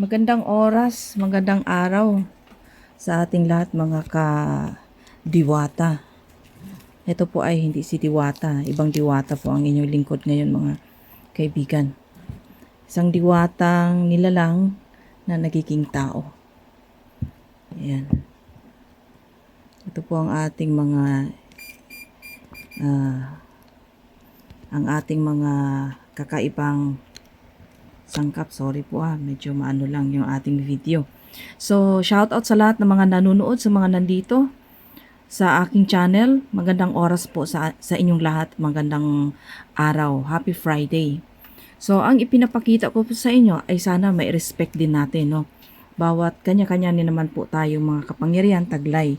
Magandang oras, magandang araw sa ating lahat mga ka-diwata. Ito po ay hindi si Diwata, ibang Diwata po ang inyong lingkod ngayon mga kaibigan. Isang diwatang nilalang na nagiging tao. Ayan. Ito po ang ating mga ah, ang ating mga kakaibang sangkap. Sorry po ah, medyo maano lang yung ating video. So, shout out sa lahat ng mga nanonood, sa mga nandito sa aking channel. Magandang oras po sa, sa inyong lahat. Magandang araw. Happy Friday. So, ang ipinapakita ko po sa inyo ay sana may respect din natin, no? Bawat kanya-kanya ni naman po tayo mga kapangyarihan, taglay,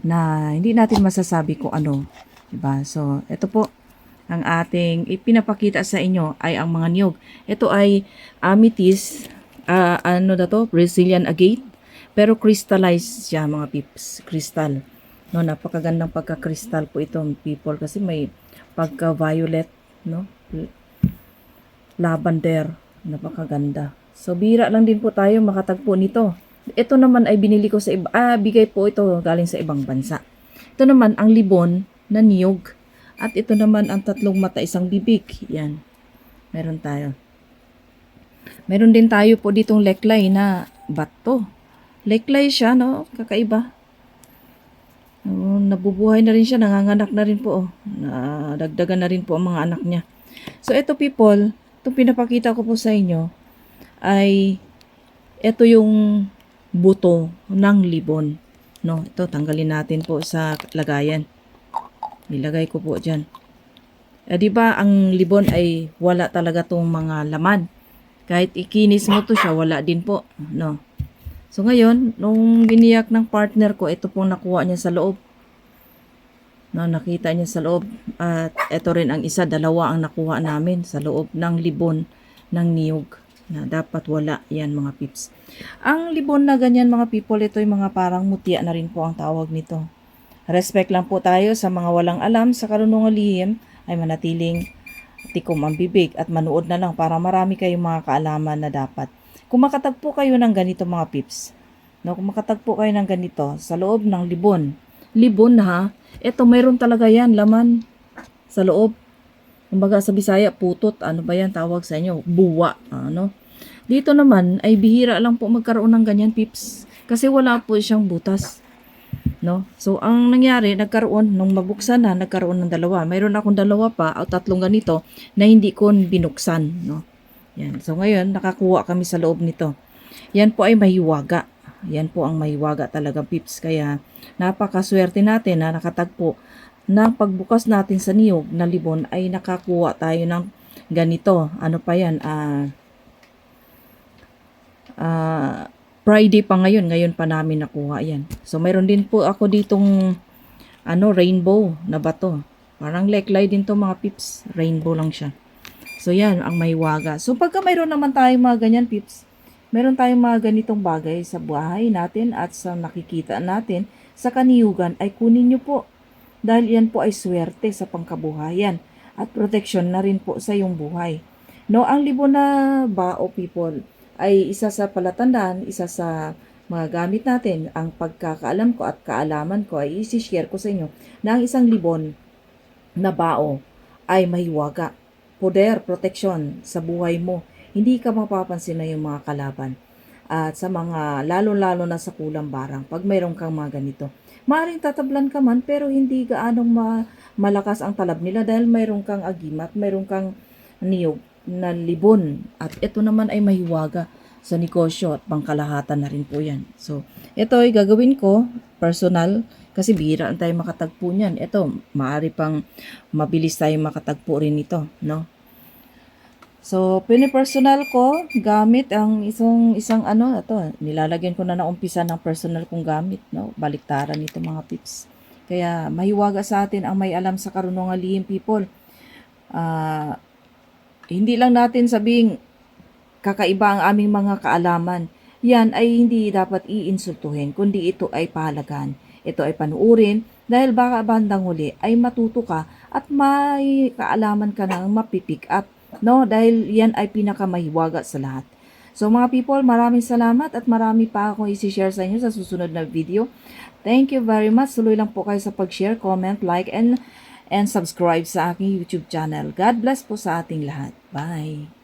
na hindi natin masasabi kung ano. Diba? So, ito po, ang ating ipinapakita sa inyo ay ang mga niyog. Ito ay amethyst, ah, ano na to, Brazilian agate, pero crystallized siya mga pips, crystal. No, napakagandang pagka-crystal po itong people kasi may pagka-violet, no? Lavender, napakaganda. So, bira lang din po tayo makatagpo nito. Ito naman ay binili ko sa iba, ah, bigay po ito galing sa ibang bansa. Ito naman ang libon na niyog. At ito naman ang tatlong mata isang bibig. Yan. Meron tayo. Meron din tayo po ditong leklay na bato. Leklay siya, no? Kakaiba. Oh, nabubuhay na rin siya, nanganganak na rin po. Oh. Nadagdagan na rin po ang mga anak niya. So, ito people, itong pinapakita ko po sa inyo, ay ito yung buto ng libon. No, ito tanggalin natin po sa lagayan. Nilagay ko po dyan. Eh, di ba ang libon ay wala talaga tong mga laman. Kahit ikinis mo to siya, wala din po. No. So ngayon, nung biniyak ng partner ko, ito pong nakuha niya sa loob. No, nakita niya sa loob. At ito rin ang isa, dalawa ang nakuha namin sa loob ng libon ng niyog na dapat wala yan mga pips. Ang libon na ganyan mga people, ito yung mga parang mutya na rin po ang tawag nito. Respect lang po tayo sa mga walang alam sa karunungan lihim ay manatiling tikom ang bibig at manood na lang para marami kayong mga kaalaman na dapat. Kung makatagpo kayo ng ganito mga pips, no, kung makatagpo kayo ng ganito sa loob ng libon, libon ha, eto mayroon talaga yan, laman sa loob. Kumbaga sa Bisaya, putot, ano ba yan tawag sa inyo? Buwa, ano? Dito naman ay bihira lang po magkaroon ng ganyan pips kasi wala po siyang butas. No? So, ang nangyari, nagkaroon, nung mabuksan na, nagkaroon ng dalawa. Mayroon akong dalawa pa, o tatlong ganito, na hindi ko binuksan. No? Yan. So, ngayon, nakakuha kami sa loob nito. Yan po ay mahiwaga. Yan po ang mahiwaga talaga, pips. Kaya, napakaswerte natin na nakatagpo na pagbukas natin sa niyog na libon ay nakakuha tayo ng ganito. Ano pa yan? Ah... ah Friday pa ngayon, ngayon pa namin nakuha yan. So, mayroon din po ako ditong ano, rainbow na bato. Parang leklay din to mga pips. Rainbow lang siya. So, yan, ang mahiwaga. So, pagka mayroon naman tayong mga ganyan pips, meron tayong mga ganitong bagay sa buhay natin at sa nakikita natin sa kaniyugan ay kunin nyo po. Dahil yan po ay swerte sa pangkabuhayan at protection na rin po sa iyong buhay. No, ang libon na bao people, ay isa sa palatandaan, isa sa mga gamit natin, ang pagkakaalam ko at kaalaman ko ay isi-share ko sa inyo na ang isang libon na bao ay mahiwaga. Poder, protection sa buhay mo. Hindi ka mapapansin na yung mga kalaban. At sa mga lalo-lalo na sa kulang barang, pag mayroon kang mga ganito. Maaring tatablan ka man pero hindi gaanong ma- malakas ang talab nila dahil mayroon kang agimat, mayroon kang niyog na libon. At ito naman ay mahiwaga sa negosyo at pangkalahatan na rin po yan. So, ito ay gagawin ko, personal, kasi bihira tayo makatagpo niyan. Ito, maaari pang mabilis tayo makatagpo rin ito, no? So, pinipersonal ko gamit ang isang isang ano, ito, nilalagyan ko na na umpisa ng personal kong gamit, no? Baliktaran nito mga pips. Kaya mahiwaga sa atin ang may alam sa karunungan people. Ah, hindi lang natin sabing kakaiba ang aming mga kaalaman. Yan ay hindi dapat iinsultuhin, kundi ito ay pahalagan. Ito ay panuurin dahil baka bandang huli ay matuto ka at may kaalaman ka ng mapipick up. No? Dahil yan ay pinakamahiwaga sa lahat. So mga people, maraming salamat at marami pa akong isi-share sa inyo sa susunod na video. Thank you very much. Tuloy lang po kayo sa pag-share, comment, like, and and subscribe sa aking YouTube channel. God bless po sa ating lahat. Bye!